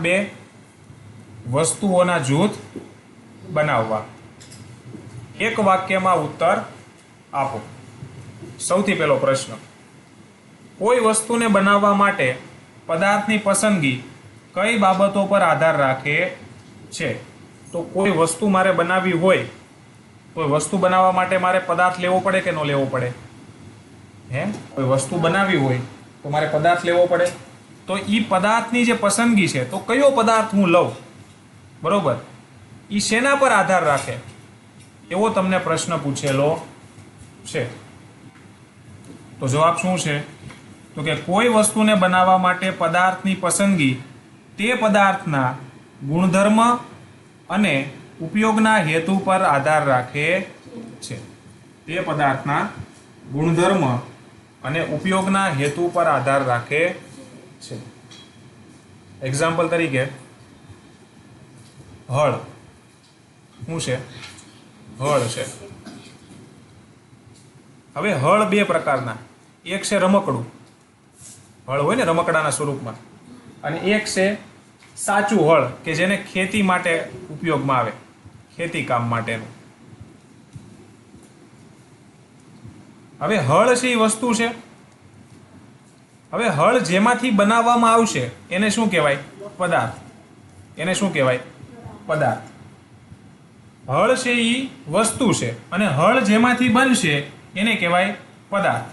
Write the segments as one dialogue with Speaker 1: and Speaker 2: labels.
Speaker 1: બે વસ્તુઓના જૂથ બનાવવા. એક વાક્યમાં ઉત્તર આપો. સૌથી પહેલો પ્રશ્ન. કોઈ વસ્તુને બનાવવા માટે પદાર્થની પસંદગી કઈ બાબતો પર આધાર રાખે છે? તો કોઈ વસ્તુ મારે બનાવવી હોય, તો વસ્તુ બનાવવા માટે મારે પદાર્થ લેવો પડે કે ન લેવો પડે? હે? કોઈ વસ્તુ બનાવવી હોય, તો મારે પદાર્થ લેવો પડે. તો એ પદાર્થની જે પસંદગી છે, તો કયો પદાર્થ હું લઉં? બરોબર? એ શેના પર આધાર રાખે? એવો તમને પ્રશ્ન પૂછેલો છે. તો જવાબ શું છે? તો કે કોઈ વસ્તુને બનાવવા માટે પદાર્થની પસંદગી તે પદાર્થના ગુણધર્મ અને ઉપયોગના હેતુ પર આધાર રાખે છે. તે પદાર્થના ગુણધર્મ અને ઉપયોગના હેતુ પર આધાર રાખે છે એક્ઝામ્પલ તરીકે, હળ. શું છે? હળ છે. હવે હળ બે પ્રકારના. એક છે રમકડું. હળ હોય ને રમકડાના સ્વરૂપમાં. અને એક છે સાચું હળ, કે જેને ખેતી માટે ઉપયોગમાં આવે. ખેતી કામ માટેનું. હવે હળ છે એ વસ્તુ છે. હવે હળ જેમાંથી બનાવવામાં આવશે, એને શું કહેવાય? પદાર્થ. એને શું કહેવાય? પદાર્થ. હળ છે એ વસ્તુ છે અને હળ જેમાંથી બનશે, એને કહેવાય પદાર્થ.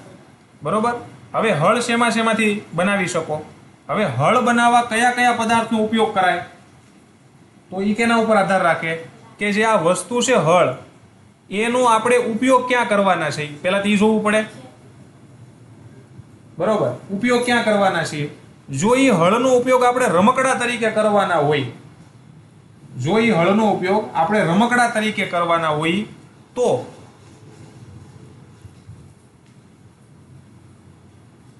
Speaker 1: બરોબર? હવે હળ શેમાં શેમાંથી બનાવી શકો? હવે હળ બનાવવા કયા કયા પદાર્થનો ઉપયોગ કરાય? તો એ કેના ઉપર આધાર રાખે? કે જે આ વસ્તુ છે હળ, એનો આપણે ઉપયોગ ક્યાં કરવાના છે? પહેલાં તો જોવું પડે. બરોબર? ઉપયોગ ક્યાં કરવાના છે? જો એ હળનો ઉપયોગ આપણે રમકડા તરીકે કરવાના હોય, જો એ હળનો ઉપયોગ આપણે રમકડા તરીકે કરવાના હોય, તો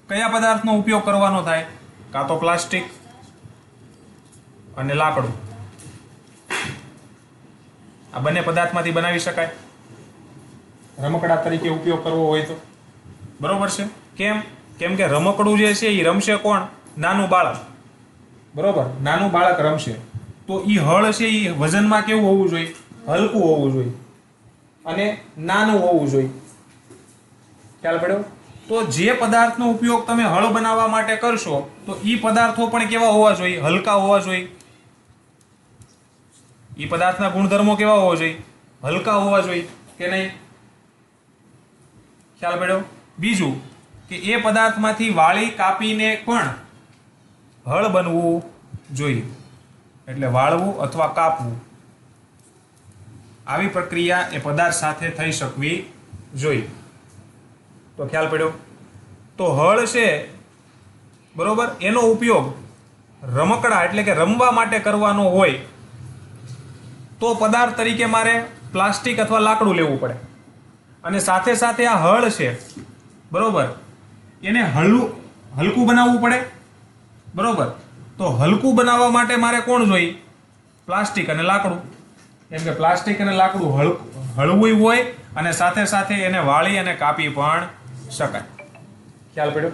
Speaker 1: કયા પદાર્થનો ઉપયોગ કરવાનો થાય? કાં તો પ્લાસ્ટિક અને લાકડું. આ બંને પદાર્થમાંથી બનાવી શકાય. રમકડા તરીકે ઉપયોગ કરવો હોય તો. બરોબર છે? કેમ? કેમ કે રમકડું જે છે એ રમશે કોણ? નાનું બાળક. બરોબર? નાનું બાળક રમશે. તો એ હળ છે એ વજનમાં કેવું હોવું જોઈએ? હલકું હોવું જોઈએ. અને નાનું હોવું જોઈએ. ખ્યાલ પડ્યો? તો જે પદાર્થનો ઉપયોગ તમે હળ બનાવવા માટે કરશો, તો એ પદાર્થો પણ કેવા હોવા જોઈએ? હલકા હોવા જોઈએ. એ પદાર્થના ગુણધર્મો કેવા હોવા જોઈએ? હલકા હોવા જોઈએ કે નહીં? ખ્યાલ પડ્યો? બીજું કે એ પદાર્થમાંથી વાળી કાપીને પણ હળ બનવું જોઈએ. એટલે વાળવું અથવા કાપવું. આવી પ્રક્રિયા એ પદાર્થ સાથે થઈ શકવી જોઈએ. તો ખ્યાલ પડ્યો? તો હળ છે, બરોબર? એનો ઉપયોગ રમકડા એટલે કે રમવા માટે કરવાનો હોય તો પદાર્થ તરીકે મારે પ્લાસ્ટિક અથવા લાકડું લેવું પડે. અને સાથે સાથે આ હળ છે, બરોબર? એને હળવું હલકું બનાવવું પડે? બરોબર. તો હલકું બનાવવા માટે મારે કોણ જોઈએ? પ્લાસ્ટિક અને લાકડું. કેમ કે પ્લાસ્ટિક અને લાકડું હળ હળવું હોય અને સાથે સાથે એને વાળી અને કાપી પણ શકાય. ખ્યાલ પડ્યો?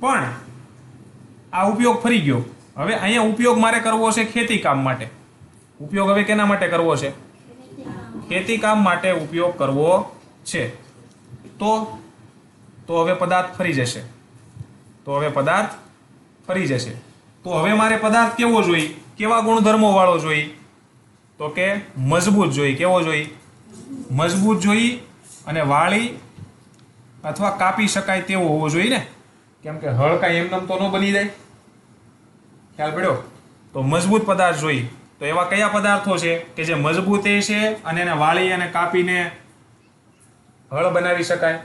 Speaker 1: પણ આ ઉપયોગ ફરી ગયો. હવે અહીંયા ઉપયોગ મારે કરવો છે ખેતી કામ માટે. ઉપયોગ હવે કેના માટે કરવો છે? ખેતી કામ માટે ઉપયોગ કરવો છે. તો તો હવે પદાર્થ ફરી જશે. તો હવે પદાર્થ ફરી જશે. તો હવે મારે પદાર્થ કેવો જોઈએ કેવા ગુણધર્મો વાળો જોઈએ તો કે મજબૂત જોઈએ કેવો જોઈએ મજબૂત જોઈએ અને વાળી અથવા કાપી શકાય તેવો હોવો જોઈએ ને? કેમ કે હળ કાંઈ એમનેમ તો ન બની જાય. ખ્યાલ પડ્યો? તો મજબૂત પદાર્થ જોઈએ તો એવા કયા પદાર્થો છે કે જે મજબૂત એ છે અને એને વાળી અને કાપીને હળ બનાવી શકાય?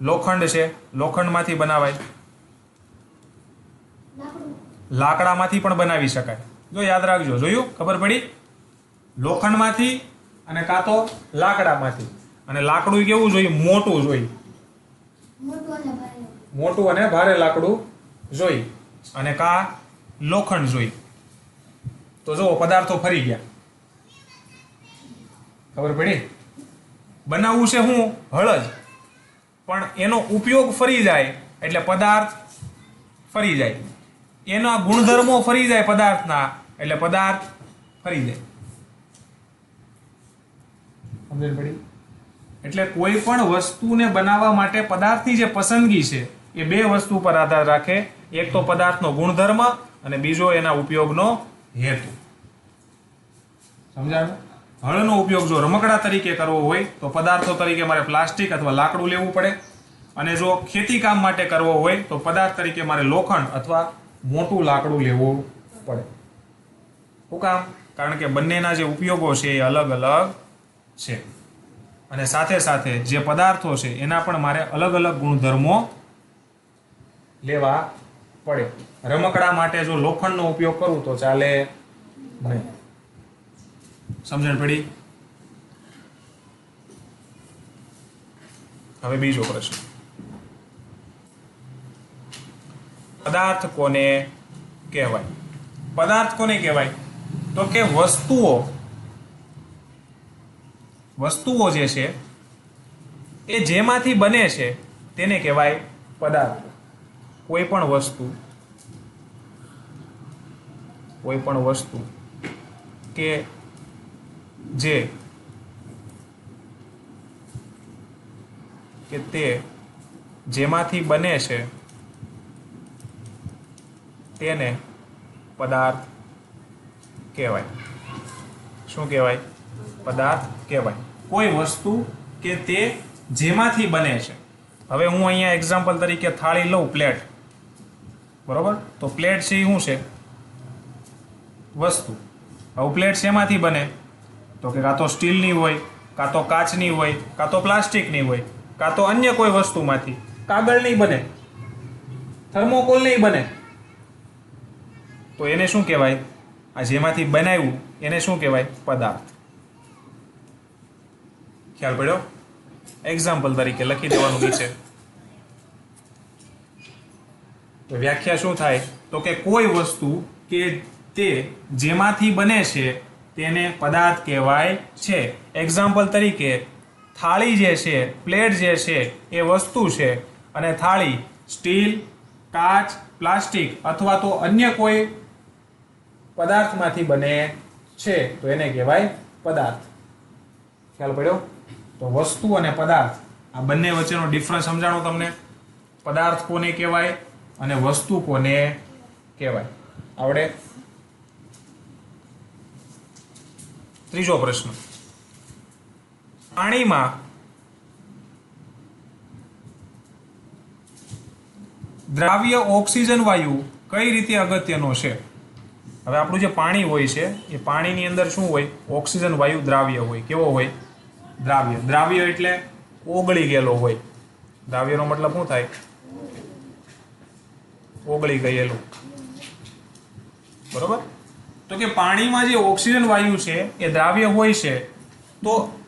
Speaker 2: લોખંડ
Speaker 1: છે. લોખંડમાંથી બનાવાય. લાકડામાંથી પણ બનાવી શકાય. જો યાદ રાખજો, જોયું? ખબર પડી? લોખંડમાંથી અને કાં તો લાકડામાંથી. અને લાકડું કેવું જોઈએ? મોટું જોઈ
Speaker 2: મોટું અને ભારે
Speaker 1: લાકડું જોઈ અને કા લોખંડ જોઈ તો જો પદાર્થો ફરી ગયા. ખબર પડી? બનાવવું છે હું? હળદ પણ એનો ઉપયોગ ફરી જાય એટલે પદાર્થ ફરી જાય. એના ગુણધર્મો ફરી જાય પદાર્થના એટલે પદાર્થ ફરી જાય. સમજણ પડી એટલે કોઈ પણ વસ્તુને બનાવવા માટે પદાર્થની જે પસંદગી છે એ બે વસ્તુ પર આધાર રાખે. એક તો પદાર્થનો ગુણધર્મ અને બીજો એના ઉપયોગનો હેતુ. સમજાયું? હળનો ઉપયોગ જો રમકડા તરીકે કરવો હોય, તો પદાર્થો તરીકે મારે પ્લાસ્ટિક અથવા લાકડું લેવું પડે. અને જો ખેતી કામ માટે કરવો હોય, તો પદાર્થ તરીકે મારે લોખંડ અથવા મોટું લાકડું લેવું પડે. શું કામ? કારણ કે બંનેના જે ઉપયોગો છે એ અલગ અલગ છે. અને સાથે સાથે જે પદાર્થો છે, એના પણ મારે અલગ અલગ ગુણધર્મો લેવા પડે. રમકડા માટે જો લોખંડનો ઉપયોગ કરું, તો ચાલે નહીં. સમજણ પડી? હવે બીજો પ્રશ્ન. પદાર્થ કોને કહેવાય. પદાર્થ કોને કહેવાય. તો કે વસ્તુઓ વસ્તુઓ જે છે, એ જેમાંથી બને છે, તેને કહેવાય પદાર્થ. કોઈ પણ વસ્તુ, કોઈ પણ વસ્તુ કે જે કે તે જેમાંથી બને છે તેને પદાર્થ કહેવાય. શું કહેવાય? પદાર્થ કહેવાય. કોઈ વસ્તુ કે તે જેમાંથી બને છે. હવે હું અહીંયા એક્ઝામ્પલ તરીકે થાળી લઉં પ્લેટ બરોબર? તો પ્લેટ છે એ શું છે? વસ્તુ. હવે પ્લેટ શેમાંથી બને? તો કે કાં તો સ્ટીલની હોય, કાં તો કાચની હોય, કાં તો પ્લાસ્ટિકની હોય, કાં તો અન્ય કોઈ વસ્તુમાંથી. કાગળની બને થર્મોકોલ નહીં બને. તો એને શું કહેવાય? આ જેમાંથી બનાવ્યું, એને શું કહેવાય? પદાર્થ. ખ્યાલ પડ્યો? એક્ઝામ્પલ તરીકે લખી દેવાનું તો વ્યાખ્યા શું થાય? તો કે કોઈ વસ્તુ કે તે જેમાંથી બને છે તેને પદાર્થ કહેવાય છે. એક્ઝામ્પલ તરીકે, થાળી જે છે, પ્લેટ જે છે, એ વસ્તુ છે. અને થાળી, સ્ટીલ, કાચ, પ્લાસ્ટિક અથવા તો અન્ય કોઈ પદાર્થમાંથી બને છે, તો એને કહેવાય પદાર્થ. ખ્યાલ પડ્યો? તો વસ્તુ અને પદાર્થ, આ બંને વચ્ચેનો ડિફરન્સ સમજાણો તમને? પદાર્થ કોને કહેવાય અને વસ્તુ કોને કહેવાય? આવડે? ત્રીજો પ્રશ્ન. પાણીમાં દ્રાવ્ય ઓક્સિજન વાયુ કઈ રીતે અગત્યનો છે? હવે આપણું જે પાણી હોય છે, એ પાણીની અંદર શું હોય? ઓક્સિજન, વાયુ, દ્રાવ્ય હોય. કેવો હોય? દ્રાવ્ય. દ્રાવ્ય એટલે ઓગળી ગયેલો હોય. દ્રાવ્યનો મતલબ શું થાય? ઓગળી ગયેલું. બરોબર? તો કે પાણીમાં જે ઓક્સિજન વાયુ છે, એ દ્રાવ્ય હોય છે, તો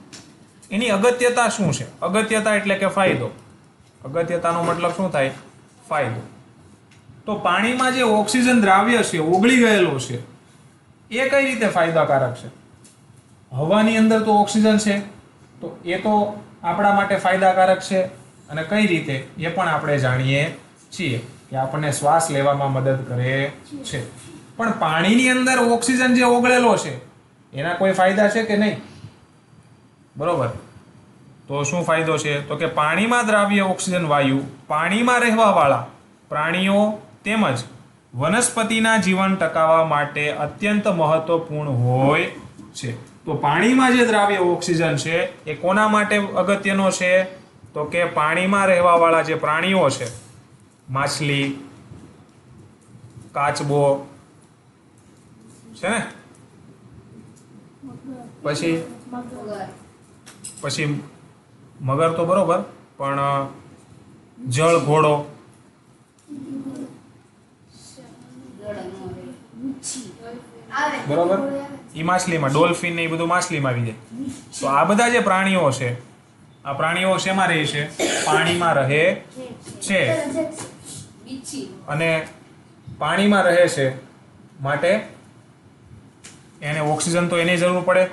Speaker 1: એની અગત્યતા શું છે? અગત્યતા એટલે કે ફાયદો. અગત્યતાનો મતલબ શું થાય? ફાયદો. તો પાણીમાં જે ઓક્સિજન દ્રાવ્ય છે, ઓગળી ગયેલો છે, એ કઈ રીતે ફાયદાકારક છે? હવાની અંદર તો ઓક્સિજન છે, તો એ તો આપણા માટે ફાયદાકારક છે, અને કઈ રીતે? એ પણ આપણે જાણીએ છીએ કે આપણને શ્વાસ લેવામાં મદદ કરે છે. પણ પાણીની અંદર ઓક્સિજન જે ઓગળેલો છે, એના કોઈ ફાયદા છે કે નહીં? બરોબર. તો શું ફાયદો છે? તો કે પાણીમાં દ્રાવ્ય ઓક્સિજન વાયુ, પાણીમાં રહેવાવાળા પ્રાણીઓ તેમજ વનસ્પતિના જીવન ટકાવવા માટે અત્યંત મહત્વપૂર્ણ હોય છે. તો પાણીમાં જે દ્રાવ્ય ઓક્સિજન છે, એ કોના માટે અગત્યનો છે? તો કે પાણીમાં રહેવાવાળા જે પ્રાણીઓ છે, માછલી, કાચબો છે ને? પછી? પછી મગર તો બરોબર, પણ જળ ઘોડો. બરોબર? એ માછલીમાં, ડોલ્ફિન ને એ બધું માછલીમાં આવી જાય. તો આ બધા જે પ્રાણીઓ છે, આ પ્રાણીઓ શેમાં રહે છે? પાણીમાં રહે છે. અને પાણીમાં રહે છે માટે એને ઓક્સિજન તો એની જરૂર પડે.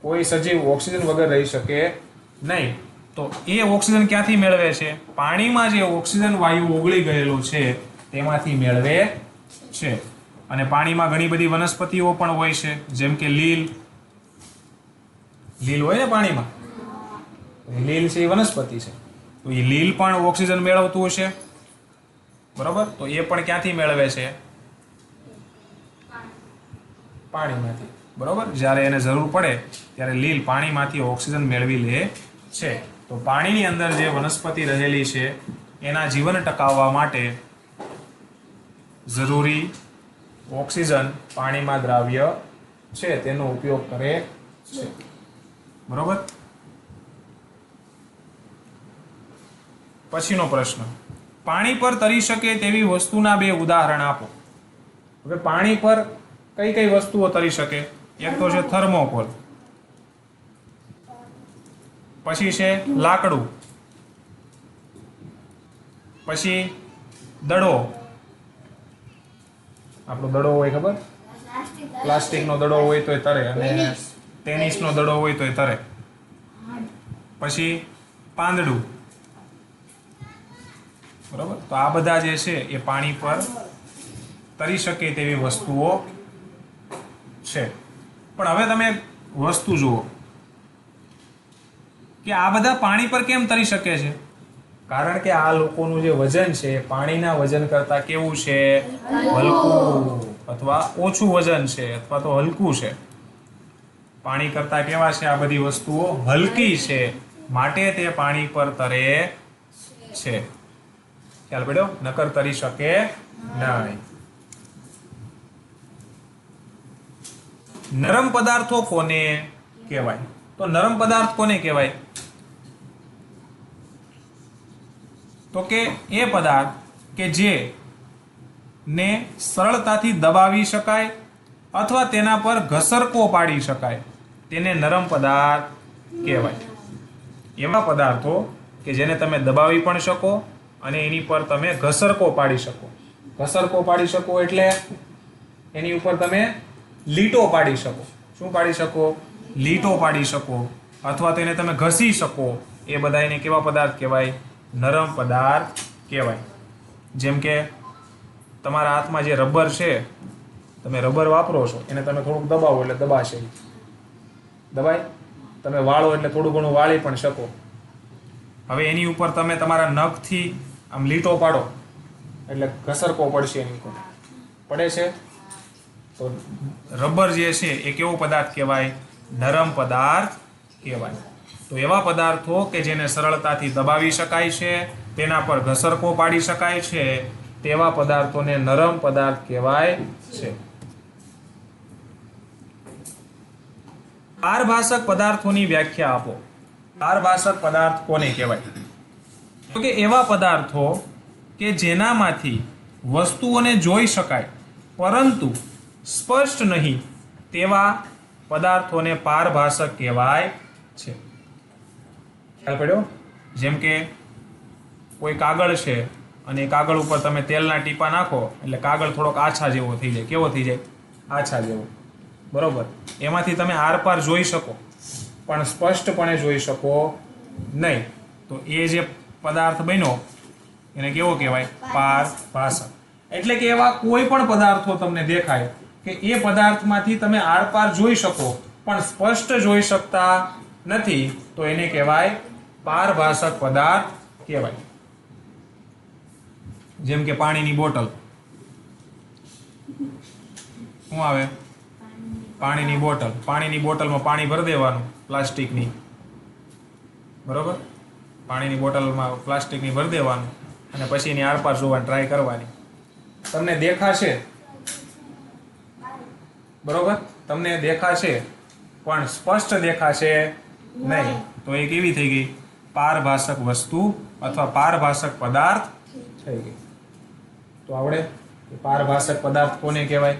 Speaker 1: કોઈ સજીવ ઓક્સિજન વગર રહી શકે નહીં. તો એ ઓક્સિજન ક્યાંથી મેળવે છે? પાણીમાં જે ઓક્સિજન વાયુ ઓગળી ગયેલો છે, તેમાંથી મેળવે છે. અને પાણીમાં ઘણી બધી વનસ્પતિઓ પણ હોય છે, જેમ કે લીલ. લીલ હોય ને પાણીમાં? લીલ છે, એ વનસ્પતિ છે. તો એ લીલ પણ ઓક્સિજન મેળવતું હશે. બરાબર? તો એ પણ ક્યાંથી મેળવે છે? પાણીમાંથી. બરોબર? જ્યારે એને જરૂર પડે, ત્યારે લીલ પાણીમાંથી ઓક્સિજન મેળવી લે છે. તો પાણીની અંદર જે વનસ્પતિ રહેલી છે, એના જીવન ટકાવવા માટે જરૂરી ઓક્સિજન પાણીમાં દ્રાવ્ય છે. તેનો ઉપયોગ કરે છે. બરોબર? પછીનો પ્રશ્ન. પાણી પર તરી શકે તેવી વસ્તુના બે ઉદાહરણ આપો. હવે પાણી પર કઈ કઈ વસ્તુઓ તરી શકે? એક તો છે થર્મોકોલ. પછી છે લાકડું. પછી દડો. આપણો દડો હોય ખબર? પ્લાસ્ટિકનો દડો હોય તોય તરે અને ટેનિસનો દડો હોય તોય તરે. પછી પાંદડું. બરાબર? તો આ બધા જે છે એ પાણી પર તરી શકે તેવી વસ્તુઓ છે. પણ હવે તમે વસ્તુ જુઓ કે આ બધા પાણી પર કેમ તરી શકે છે? કારણ કે આ લોકોનું જે વજન છે પાણીના વજન કરતા કેવું છે? હલકું અથવા ઓછું વજન છે અથવા તો હલકું છે. પાણી કરતા કેવા છે આ બધી વસ્તુઓ? હલકી છે. માટે તે પાણી પર તરે છે. ખ્યાલ પડ્યો? નકર તરી શકે નહીં. નરમ પદાર્થો કોને કહેવાય? તો નરમ પદાર્થ કોને કહેવાય? તો કે એ પદાર્થ કે જે ને સરળતાથી દબાવી શકાય અથવા તેના પર ઘસરકો પાડી શકાય, તેને નરમ પદાર્થ કહેવાય. એવા પદાર્થો કે જેને તમે દબાવી પણ શકો અને એની પર તમે ઘસરકો પાડી શકો. ઘસરકો પાડી શકો એટલે એની ઉપર તમે લીટો પાડી શકો. શું પાડી શકો? લીટો પાડી શકો. અથવા તેને તમે ઘસી શકો. એ બધા એને કેવા પદાર્થ કહેવાય? નરમ પદાર્થ કહેવાય. જેમ કે તમારા હાથમાં જે રબર છે, તમે રબર વાપરો છો, એને તમે થોડુંક દબાવો એટલે દબાશે. દબાય? તમે વાળો એટલે થોડું ઘણું વાળી પણ શકો. હવે એની ઉપર તમે તમારા નખથી આમ લીટો પાડો. એટલે ઘસરકો પડશે એની ઉપર. પડે છે? તો રબર જે છે એ કેવો પદાર્થ કહેવાય? નરમ પદાર્થ કહેવાય. તો એવા પદાર્થો કે જેને સરળતાથી દબાવી શકાય છે, તેના પર ઘસરકો પાડી શકાય છે, તેવા પદાર્થોને નરમ પદાર્થ કહેવાય છે. પારભાષક પદાર્થોની વ્યાખ્યા આપો. પારભાષક પદાર્થ કોને કહેવાય? તો કે એવા પદાર્થો કે જેનામાંથી વસ્તુઓને જોઈ શકાય, પરંતુ સ્પષ્ટ નહીં તેવા પદાર્થોને પારભાષક કહેવાય છે. ખ્યાલ પડ્યો? જેમ કે કોઈ કાગળ છે અને કાગળ ઉપર તમે તેલના ટીપા નાખો એટલે કાગળ થોડોક આછા જેવો થઈ જાય. કેવો થઈ જાય? આછા જેવો. બરોબર? એમાંથી તમે આરપાર જોઈ શકો. પણ સ્પષ્ટપણે જોઈ શકો નહીં. તો એ જે પદાર્થ બન્યો, એને કેવો કહેવાય? પાર ભાષા એટલે કે એવા કોઈ પણ પદાર્થો તમને દેખાય કે એ પદાર્થમાંથી તમે આરપાર જોઈ શકો, પણ સ્પષ્ટ જોઈ શકતા નથી, તો એને કહેવાય પારભાષક પદાર્થ કહેવાય. જેમ કે પાણીની બોટલ. શું આવે? પાણીની બોટલ. પાણીની બોટલમાં પાણી ભરી દેવાનું, પ્લાસ્ટિકની. બરોબર? પાણીની બોટલમાં પ્લાસ્ટિકની ભરી દેવાનું, અને પછી એની આરપાર જોવાની ટ્રાય કરવાની. તમને દેખાશે બરોબર? તમને દેખાશે પણ સ્પષ્ટ દેખાશે નહીં. તો એ કેવી થઈ ગઈ? પારભાષક વસ્તુ અથવા પારભાષક પદાર્થ થઈ ગઈ. તો આવડે? પારભાષક પદાર્થ કોને કહેવાય?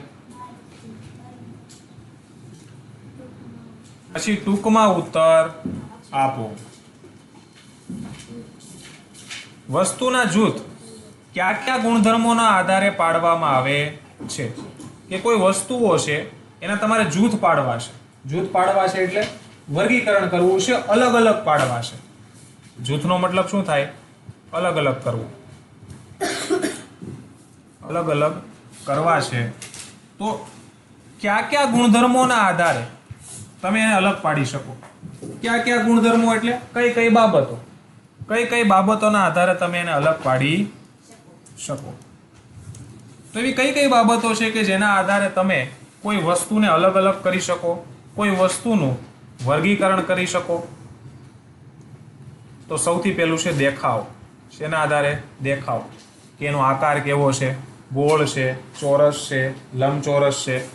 Speaker 1: પછી ટૂંકમાં ઉત્તર આપો. વસ્તુના જૂથ કયા કયા ગુણધર્મોના આધારે પાડવામાં આવે છે? કે કોઈ વસ્તુઓ છે એના તમારે જૂથ પાડવા છે. જૂથ પાડવા છે એટલે વર્ગીકરણ કરવું છે, અલગ અલગ પાડવા છે. જૂથનો મતલબ શું થાય? અલગ અલગ કરવું. અલગ અલગ કરવા છે. તો કયા કયા ગુણધર્મોના આધારે તમે એને અલગ પાડી શકો? કયા કયા ગુણધર્મો એટલે? કઈ કઈ બાબતો? કઈ કઈ બાબતોના આધારે તમે એને અલગ પાડી શકો? તો એવી કઈ કઈ બાબતો છે કે જેના આધારે તમે કોઈ વસ્તુને અલગ અલગ કરી શકો, કોઈ વસ્તુનું વર્ગીકરણ કરી શકો. તો સૌથી પહેલું છે દેખાવ. શેના આધારે? દેખાવ. કે એનો આકાર કેવો છે? ગોળ છે, ચોરસ છે, લંબચોરસ છે.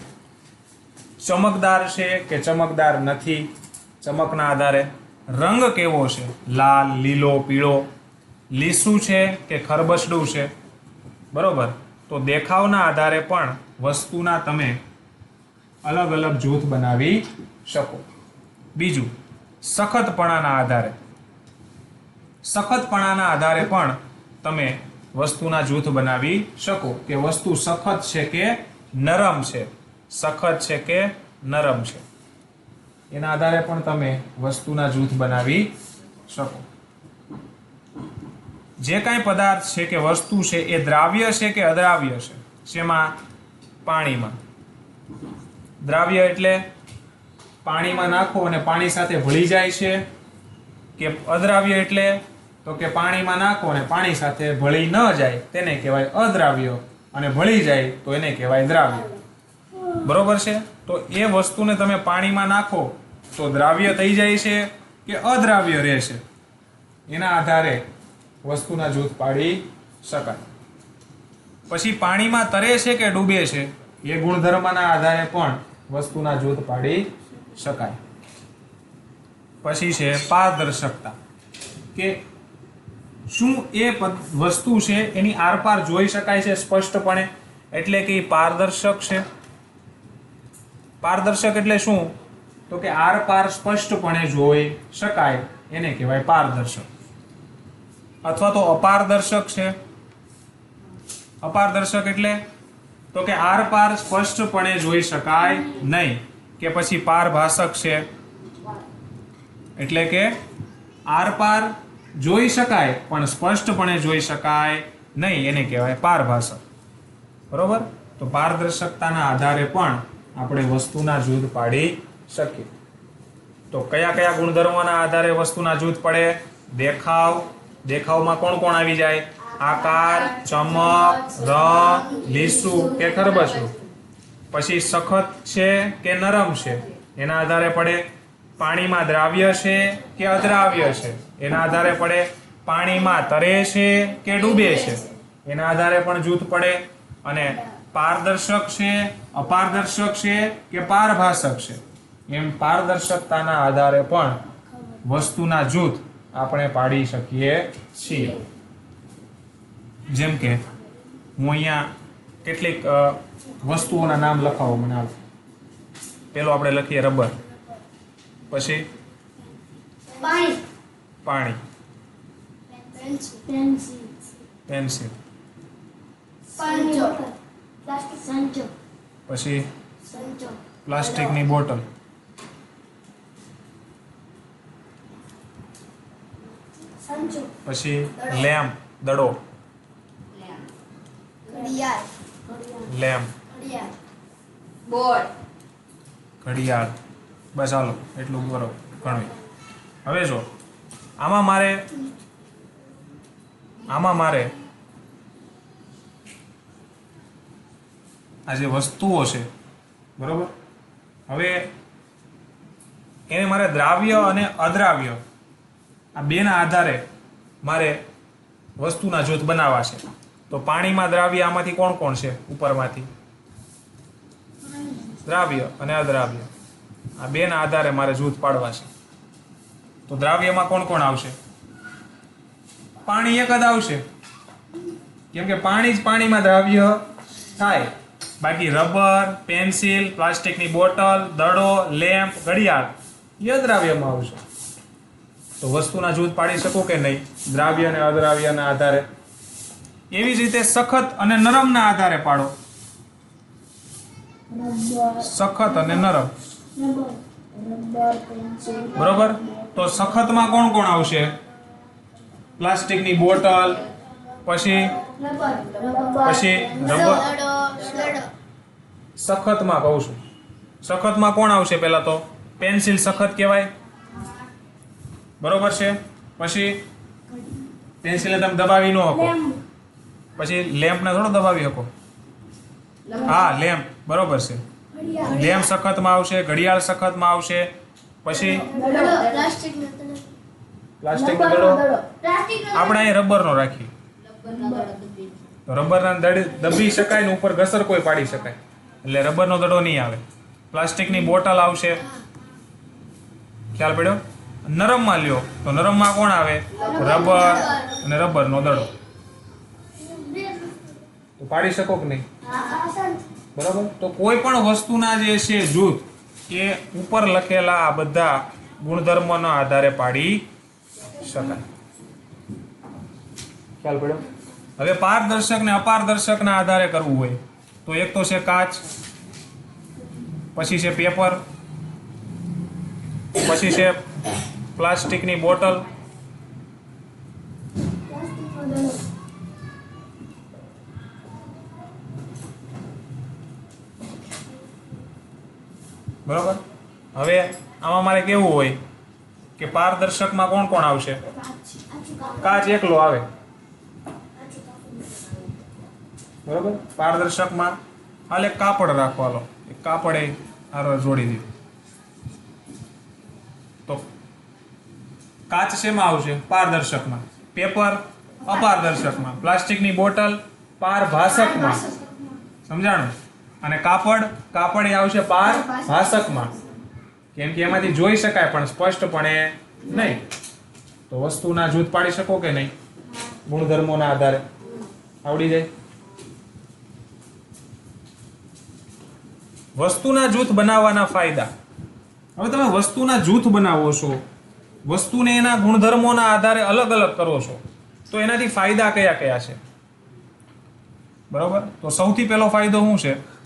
Speaker 1: ચમકદાર છે કે ચમકદાર નથી? ચમકના આધારે. રંગ કેવો છે? લાલ, લીલો, પીળો. લીસું છે કે ખરબસડું છે? બરોબર. તો દેખાવના આધારે પણ વસ્તુના તમે અલગ અલગ જૂથ બનાવી શકો. બીજું, સખતપણાના આધારે. સખતપણાના આધારે પણ તમે વસ્તુના જૂથ બનાવી શકો કે વસ્તુ સખત છે કે નરમ છે. સખત છે કે નરમ છે. એના આધારે પણ તમે વસ્તુના જૂથ બનાવી શકો. જે કાંઈ પદાર્થ છે કે વસ્તુ છે એ દ્રાવ્ય છે કે અદ્રાવ્ય છે? શેમાં? પાણીમાં. દ્રાવ્ય એટલે પાણીમાં નાખો અને પાણી સાથે ભળી જાય છે. કે અદ્રાવ્ય એટલે તો કે પાણીમાં નાખો અને પાણી સાથે ભળી ન જાય, તેને કહેવાય અદ્રાવ્ય. અને ભળી જાય તો એને કહેવાય દ્રાવ્ય. બરોબર છે? તો એ વસ્તુને તમે પાણીમાં નાખો તો દ્રાવ્ય થઈ જાય છે કે અદ્રાવ્ય રહેશે એના આધારે વસ્તુના જૂથ પાડી શકાય. પછી પાણીમાં તરે છે કે ડૂબે છે? એ ગુણધર્મના આધારે પણ વસ્તુના જૂથ પાડી શકાય. પછી છે પારદર્શકતા. કે શું એ વસ્તુ છે એની આરપાર જોઈ શકાય છે સ્પષ્ટપણે? એટલે કે પારદર્શક છે. પારદર્શક એટલે શું? તો કે આરપાર સ્પષ્ટપણે જોઈ શકાય. એને કહેવાય પારદર્શક. અથવા તો અપારદર્શક છે. અપારદર્શક એટલે તો કે આરપાર સ્પષ્ટપણે જોઈ શકાય નહીં, કે પછી પારભાષક છે. એટલે કે આરપાર જોઈ શકાય, પણ સ્પષ્ટપણે જોઈ શકાય નહીં, એને કહેવાય પારભાષક બરોબર? તો પારદર્શકતાના આધારે પણ આપણે વસ્તુના જૂથ પાડી શકીએ. તો કયા કયા ગુણધર્મોના આધારે વસ્તુના જૂથ પડે? દેખાવ. દેખાવમાં કોણ કોણ આવી જાય? આકાર, ચમક રંગ લીસું કે ખરબસું. પછી સખત છે કે નરમ છે? એના આધારે પડે પાણીમાં દ્રાવ્ય છે કે અદ્રાવ્ય છે? એના આધારે પડે પાણીમાં તરે છે કે ડૂબે છે? એના આધારે પણ જૂથ પડે. અને પારદર્શક છે, અપારદર્શક છે કે પારભાષક છે? એમ પારદર્શકતાના આધારે પણ વસ્તુના જૂથ આપણે પાડી શકીએ છીએ. જેમ કે હું અહીંયા કેટલીક વસ્તુઓના નામ લખાવો મને હાલ. પેલો આપણે લખીએ રબર. પછી?
Speaker 2: પાણી. પેન્સિલ.
Speaker 1: પછી? પ્લાસ્ટિકની બોટલ. પછી? લેમ્પ. દડો.
Speaker 2: ઘડિયાળ.
Speaker 1: લેમ્પ.
Speaker 2: ઘડિયાળ.
Speaker 3: બોર્ડ.
Speaker 1: ઘડિયાળ. બસ હાલો એટલું કરો ગણવી. હવે જો આમાં મારે આમાં મારે આ જે વસ્તુઓ છે બરોબર? હવે એને મારે દ્રાવ્ય અને અદ્રાવ્ય આ બેના આધારે મારે વસ્તુના જૂથ બનાવવા છે. તો પાણીમાં દ્રાવ્ય આમાંથી કોણ કોણ છે ઉપરમાંથી? દ્રાવ્ય અને અદ્રાવ્ય. આ બેના આધારે મારે જૂથ પાડવા છે. તો દ્રાવ્યમાં કોણ કોણ આવશે? પાણી એક જ આવશે. કેમ કે પાણી જ પાણીમાં દ્રાવ્ય થાય. બાકી રબર, પેન્સિલ, પ્લાસ્ટિકની બોટલ, દડો, લેમ્પ, ઘડિયાળ એ દ્રાવ્યમાં આવશે. તો વસ્તુના જૂથ પાડી શકો કે નહીં? દ્રાવ્ય અને અદ્રાવ્યના આધારે. એવી જ રીતે સખત અને નરમના આધારે પાડો. સખત અને નરમ.
Speaker 2: રબર રબર પેન્સિલ
Speaker 1: બરોબર? તો સખતમાં કોણ કોણ આવશે? પ્લાસ્ટિકની બોટલ, પછી? પછી રબર? સખતમાં કહું છું. સખતમાં કોણ આવશે પહેલાં તો? પેન્સિલ સખત કહેવાય. બરોબર છે? પછી? પેન્સિલને તમે દબાવી ન શકો. પછી લેમ્પને થોડો દબાવી શકો. હા, લેમ્પ, બરોબર છે. લેમ્પ સખતમાં આવશે, ઘડિયાળ સખતમાં આવશે, પછી
Speaker 2: પ્લાસ્ટિક
Speaker 1: પ્લાસ્ટિકનો દડો. આપણે અહીં રબરનો રાખીએ. રબરના દડી દબી શકાય ને ઉપર ઘસર કોઈ પાડી શકાય. એટલે રબરનો દડો નહીં આવે. પ્લાસ્ટિકની બોટલ આવશે. ખ્યાલ પડ્યો? નરમમાં લ્યો. તો નરમમાં કોણ આવે? રબર અને રબરનો દડો. તો પાડી શકો કે નહીં? બરાબર? તો કોઈ પણ વસ્તુના જે છે જૂથ એ ઉપર લખેલા આ બધા ગુણધર્મોના આધારે પાડી શકાય. ખ્યાલ પડ્યો? હવે પારદર્શક ને અપારદર્શકના આધારે કરવું હોય તો એક તો છે કાચ પછી છે પેપર પછી છે પ્લાસ્ટિકની બોટલ બરાબર? હવે આમાં મારે કેવું હોય કે પારદર્શકમાં કોણ કોણ આવશે? કાચ એકલો આવે. બરાબર? પારદર્શકમાં હાલે કાપડ રાખવાનો. કાપડ એ હારો જોડી દીધું. તો કાચ શેમાં આવશે? પારદર્શકમાં. પેપર અપારદર્શકમાં. પ્લાસ્ટિકની બોટલ પારભાષકમાં સમજાણું? અને કાપડ કાપડ એ આવશે પાર ભાષકમાં. કેમ કે એમાંથી જોઈ શકાય પણ સ્પષ્ટપણે નહીં. તો વસ્તુના જૂથ પાડી શકો કે નહીં? ગુણધર્મોના આધારે. આવડી જાય? વસ્તુના જૂથ બનાવવાના ફાયદા. હવે તમે વસ્તુના જૂથ બનાવો છો. વસ્તુને એના ગુણધર્મોના આધારે અલગ અલગ કરો છો. તો એનાથી ફાયદા કયા કયા છે? બરોબર? તો સૌથી પહેલો ફાયદો શું છે?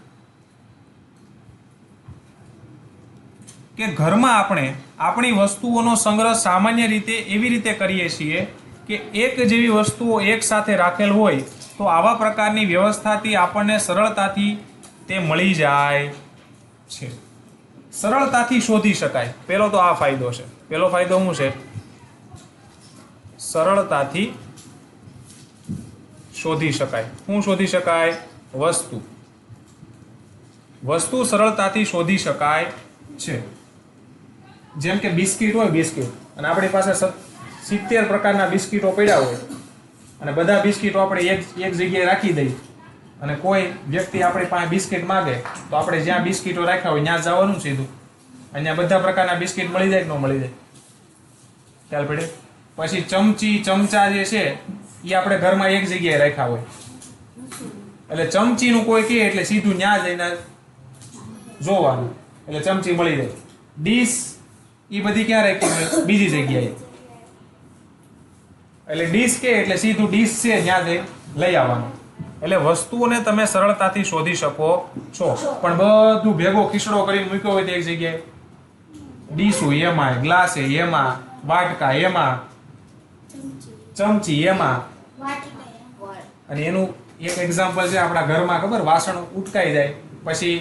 Speaker 1: કે ઘરમાં આપણે આપણી વસ્તુઓનો સંગ્રહ સામાન્ય રીતે એવી રીતે કરીએ છીએ કે એક જેવી વસ્તુઓ એક સાથે રાખેલ હોય તો આવા પ્રકારની વ્યવસ્થાથી આપણને સરળતાથી તે મળી જાય છે. સરળતાથી શોધી શકાય. પહેલો તો આ ફાયદો છે. પહેલો ફાયદો શું છે? સરળતાથી શોધી શકાય. શું શોધી શકાય? વસ્તુ. વસ્તુ સરળતાથી શોધી શકાય છે. જેમ કે બિસ્કિટ હોય બિસ્કિટ. અને આપણી પાસે સિત્તેર પ્રકારના બિસ્કિટો પડ્યા હોય. અને બધા બિસ્કિટો આપણે એક એક જગ્યાએ રાખી દઈએ. અને કોઈ વ્યક્તિ આપણી પાસે બિસ્કિટ માગે, તો આપણે જ્યાં બિસ્કિટો રાખ્યા હોય ત્યાં જવાનું સીધું. અહીંયા બધા પ્રકારના બિસ્કિટ મળી જાય કે ન મળી જાય? ખ્યાલ પડે? પછી ચમચી, ચમચા જે છે એ આપણે ઘરમાં એક જગ્યાએ રાખ્યા હોય. એટલે ચમચીનું કોઈ કહે એટલે સીધું ત્યાં જઈને જોવાનું. એટલે ચમચી મળી જાય. ડીશ એ બધી ક્યાં રાખી હોય? બીજી જગ્યાએ. એટલે ડીશ કે એટલે સીધું ડીશ છે ત્યાં જઈ લઈ આવવાનું. એટલે વસ્તુઓને તમે સરળતાથી શોધી શકો છો. પણ બધું ભેગો ખીચડો કરીને મૂક્યો હોય તે એક જગ્યાએ. ડીશું એમાં ગ્લાસ એમાં વાટકા એમાં ચમચી એમાં. અને એનું એક એક્ઝામ્પલ છે આપણા ઘરમાં ખબર? વાસણ ઉટકાઈ જાય પછી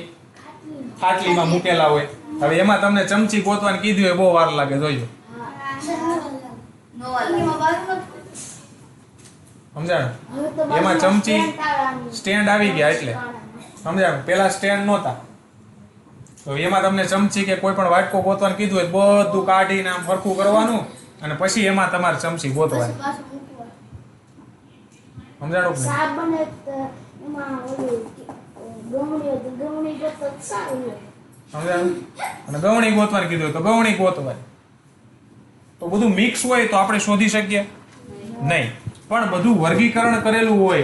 Speaker 1: ખાટલીમાં મૂકેલા હોય. હવે એમાં તમને ચમચી ગોતવાની કીધું હોય, બહુ વાર લાગે, જોજો. સમજાણ? એમાં ચમચી સ્ટેન્ડ આવી ગયા એટલે. સમજાણ? પેલા સ્ટેન્ડ નહોતા. તો એમાં તમને ચમચી કે કોઈ પણ વાટકો ગોતવાનું કીધું હોય બધું કાઢીને આમ ફરખું કરવાનું અને પછી એમાં તમારે ચમચી ગોતવાની. સમજાણું કે અને ગવણી ગોતવાની કીધું તો ગવણી ગોતવાની. તો બધું મિક્સ હોય તો આપણે શોધી શકીએ? નહીં. પણ બધું વર્ગીકરણ કરેલું હોય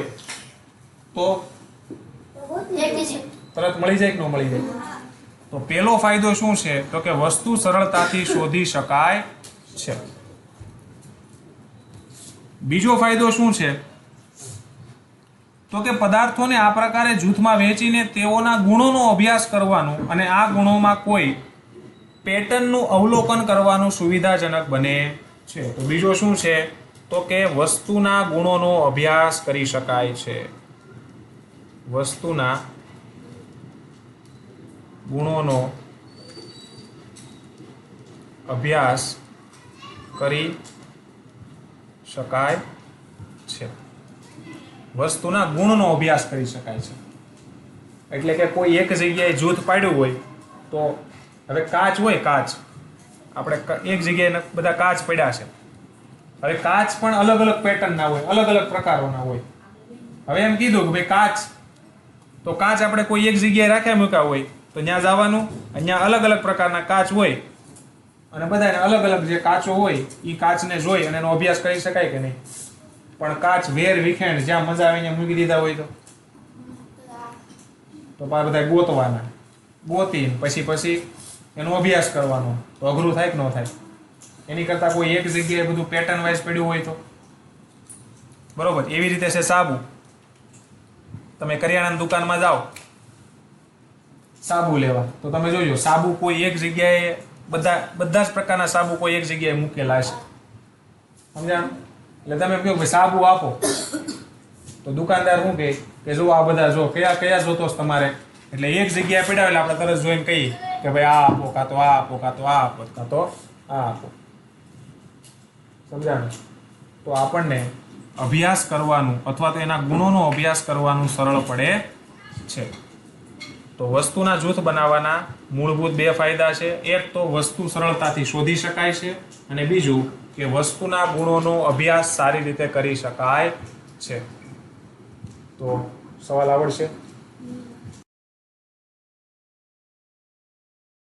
Speaker 1: તો તરત મળી જાય કે ન મળી જાય? તો પેલો ફાયદો શું છે? તો કે વસ્તુ સરળતાથી શોધી શકાય છે. બીજો ફાયદો શું છે? તો કે પદાર્થોને આ પ્રકારે જૂથમાં વહેંચીને તેઓના ગુણોનો અભ્યાસ કરવાનો અને આ ગુણોમાં કોઈ પેટર્નનું અવલોકન કરવાનું સુવિધાજનક બને છે. તો બીજો શું છે? તો કે વસ્તુના ગુણોનો અભ્યાસ કરી શકાય છે. વસ્તુના ગુણોનો અભ્યાસ કરી શકાય છે. વસ્તુના ગુણનો અભ્યાસ કરી શકાય છે. એટલે કે કોઈ એક જગ્યાએ જૂથ પાડ્યું હોય, તો હવે કાચ હોય કાચ. આપણે એક જગ્યાએ બધા કાચ પડ્યા છે. હવે કાચ પણ અલગ અલગ પેટર્નના હોય, અલગ અલગ પ્રકારોના હોય. હવે એમ કીધું કે ભાઈ કાચ, તો કાચ આપણે કોઈ એક જગ્યાએ રાખ્યા મૂક્યા હોય, તો ત્યાં જવાનું, અહીંયા અલગ અલગ પ્રકારના કાચ હોય, અને બધાને અલગ અલગ જે કાચો હોય એ કાચને જોઈ અને એનો અભ્યાસ કરી શકાય કે નહીં? પણ કાચ વેર વિખેણ, જ્યાં મજા આવે અહીંયા મૂકી દીધા હોય તો. તો પા બધા ગોતવાના. ગોતી પછી પછી એનો અભ્યાસ કરવાનો. તો અઘરું થાય કે ન થાય? એની કરતાં કોઈ એક જગ્યાએ બધું પેટર્ન વાઇઝ પડ્યું હોય તો. બરોબર? એવી રીતે છે સાબુ. તમે કરિયાણાની દુકાનમાં જાઓ. સાબુ લેવા. તો તમે જોજો, સાબુ કોઈ એક જગ્યાએ બધા બધા જ પ્રકારના સાબુ કોઈ એક જગ્યાએ મૂકેલા છે સમજાણું એટલે તમે એમ કહો કે સાબુ આપો. તો દુકાનદાર શું કહે? કે જો આ બધા જો, કયા કયા જોતો તમારે? એટલે એક જગ્યાએ પડ્યા એટલે આપણે તરત જોઈને કહીએ કે ભાઈ આ આપો, કાં તો આ આપો, કાં તો આ આપો, કાં તો આ આપો. સમજાણું? તો આપણને અભ્યાસ કરવાનું અથવા તો એના ગુણોનો અભ્યાસ કરવાનું સરળ પડે છે. તો વસ્તુના જૂથ બનાવવાના મૂળભૂત બે ફાયદા છે. એક તો વસ્તુ સરળતાથી શોધી શકાય છે અને બીજું કે વસ્તુના ગુણોનો અભ્યાસ સારી રીતે કરી શકાય છે. તો સવાલ આવડશે?